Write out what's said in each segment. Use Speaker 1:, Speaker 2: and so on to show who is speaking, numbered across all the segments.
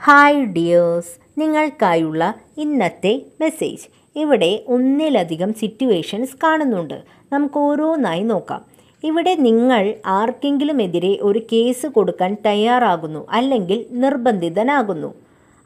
Speaker 1: Hi dears നിങ്ങൾക്കായുള്ള ഇന്നത്തെ message ഇവിടെ ഒന്നിലധികം സിറ്റുവേഷൻസ് കാണുന്നുണ്ട്. നമുക്ക് ഓരോന്നായി നോക്കാം. ഇവിടെ നിങ്ങൾ ആർക്കെങ്കിലുമെതിരെ ഒരു കേസ് കൊടുക്കാൻ തയ്യാറാകുന്നു അല്ലെങ്കിൽ നിർബന്ധിതനാകുന്നു.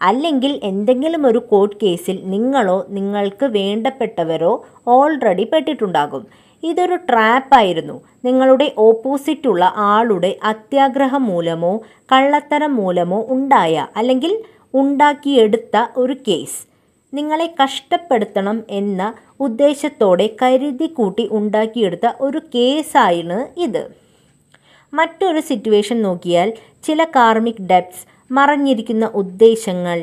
Speaker 1: അല്ലെങ്കിൽ എന്തെങ്കിലും ഒരു കോർട്ട് കേസിൽ നിങ്ങളോ നിങ്ങൾക്ക് വേണ്ടപ്പെട്ടവരോ ഓൾറെഡി പെട്ടിട്ടുണ്ടാകും. ഇതൊരു ട്രാപ്പായിരുന്നു നിങ്ങളുടെ ഓപ്പോസിറ്റുള്ള ആളുടെ അത്യാഗ്രഹം മൂലമോ കള്ളത്തരം മൂലമോ ഉണ്ടായ അല്ലെങ്കിൽ ഉണ്ടാക്കിയെടുത്ത ഒരു കേസ് നിങ്ങളെ കഷ്ടപ്പെടുത്തണം എന്ന ഉദ്ദേശത്തോടെ കരുതി കൂട്ടി ഉണ്ടാക്കിയെടുത്ത ഒരു കേസാണ് ഇത്. മറ്റൊരു സിറ്റുവേഷൻ നോക്കിയാൽ ചില കാർമിക് ഡെപ്റ്റ്സ് മറഞ്ഞിരിക്കുന്ന ഉദ്ദേശങ്ങൾ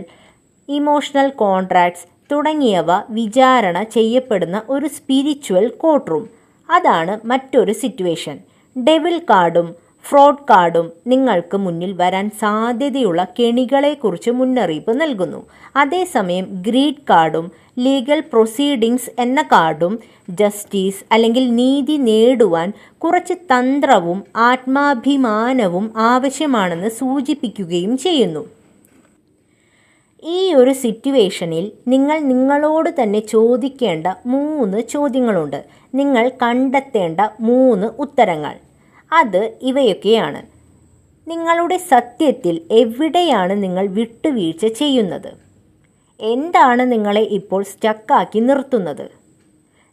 Speaker 1: ഇമോഷണൽ കോൺട്രാക്ട്സ് തുടങ്ങിയവ വിചാരണ ചെയ്യപ്പെടുന്ന ഒരു സ്പിരിച്വൽ കോർട്ട് റൂം അതാണ് മറ്റൊരു സിറ്റുവേഷൻ ഡെവിൽ കാർഡും ഫ്രോഡ് കാർഡും നിങ്ങൾക്ക് മുന്നിൽ വരാൻ സാധ്യതയുള്ള കെണികളെക്കുറിച്ച് മുന്നറിയിപ്പ് നൽകുന്നു. അതേസമയം ഗ്രീഡ് കാർഡും ലീഗൽ പ്രൊസീഡിങ്സ് എന്ന കാർഡും ജസ്റ്റിസ് അല്ലെങ്കിൽ നീതി നേടുവാൻ കുറച്ച് തന്ത്രവും ആത്മാഭിമാനവും ആവശ്യമാണെന്ന് സൂചിപ്പിക്കുകയും ചെയ്യുന്നു. ഈ ഒരു സിറ്റുവേഷനിൽ നിങ്ങൾ നിങ്ങളോട് തന്നെ ചോദിക്കേണ്ട മൂന്ന് ചോദ്യങ്ങളുണ്ട്. നിങ്ങൾ കണ്ടെത്തേണ്ട മൂന്ന് ഉത്തരങ്ങൾ. അത് ഇവയൊക്കെയാണ്. നിങ്ങളുടെ സത്യത്തിൽ എവിടെയാണ് നിങ്ങൾ വിട്ടുവീഴ്ച ചെയ്യുന്നത്? എന്താണ് നിങ്ങളെ ഇപ്പോൾ സ്റ്റക്കാക്കി നിർത്തുന്നത്?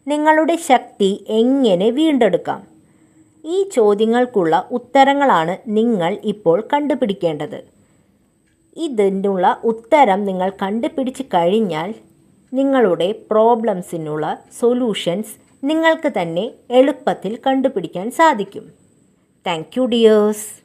Speaker 1: നിങ്ങളുടെ ശക്തി എങ്ങനെ വീണ്ടെടുക്കാം? ഈ ചോദ്യങ്ങൾക്കുള്ള ഉത്തരങ്ങളാണ് നിങ്ങൾ ഇപ്പോൾ കണ്ടുപിടിക്കേണ്ടത്. ഇതിനുള്ള ഉത്തരം നിങ്ങൾ കണ്ടുപിടിച്ച് കഴിഞ്ഞാൽ നിങ്ങളുടെ പ്രോബ്ലംസിനുള്ള സൊല്യൂഷൻസ് നിങ്ങൾക്ക് തന്നെ എളുപ്പത്തിൽ കണ്ടുപിടിക്കാൻ സാധിക്കും. Thank you, dears.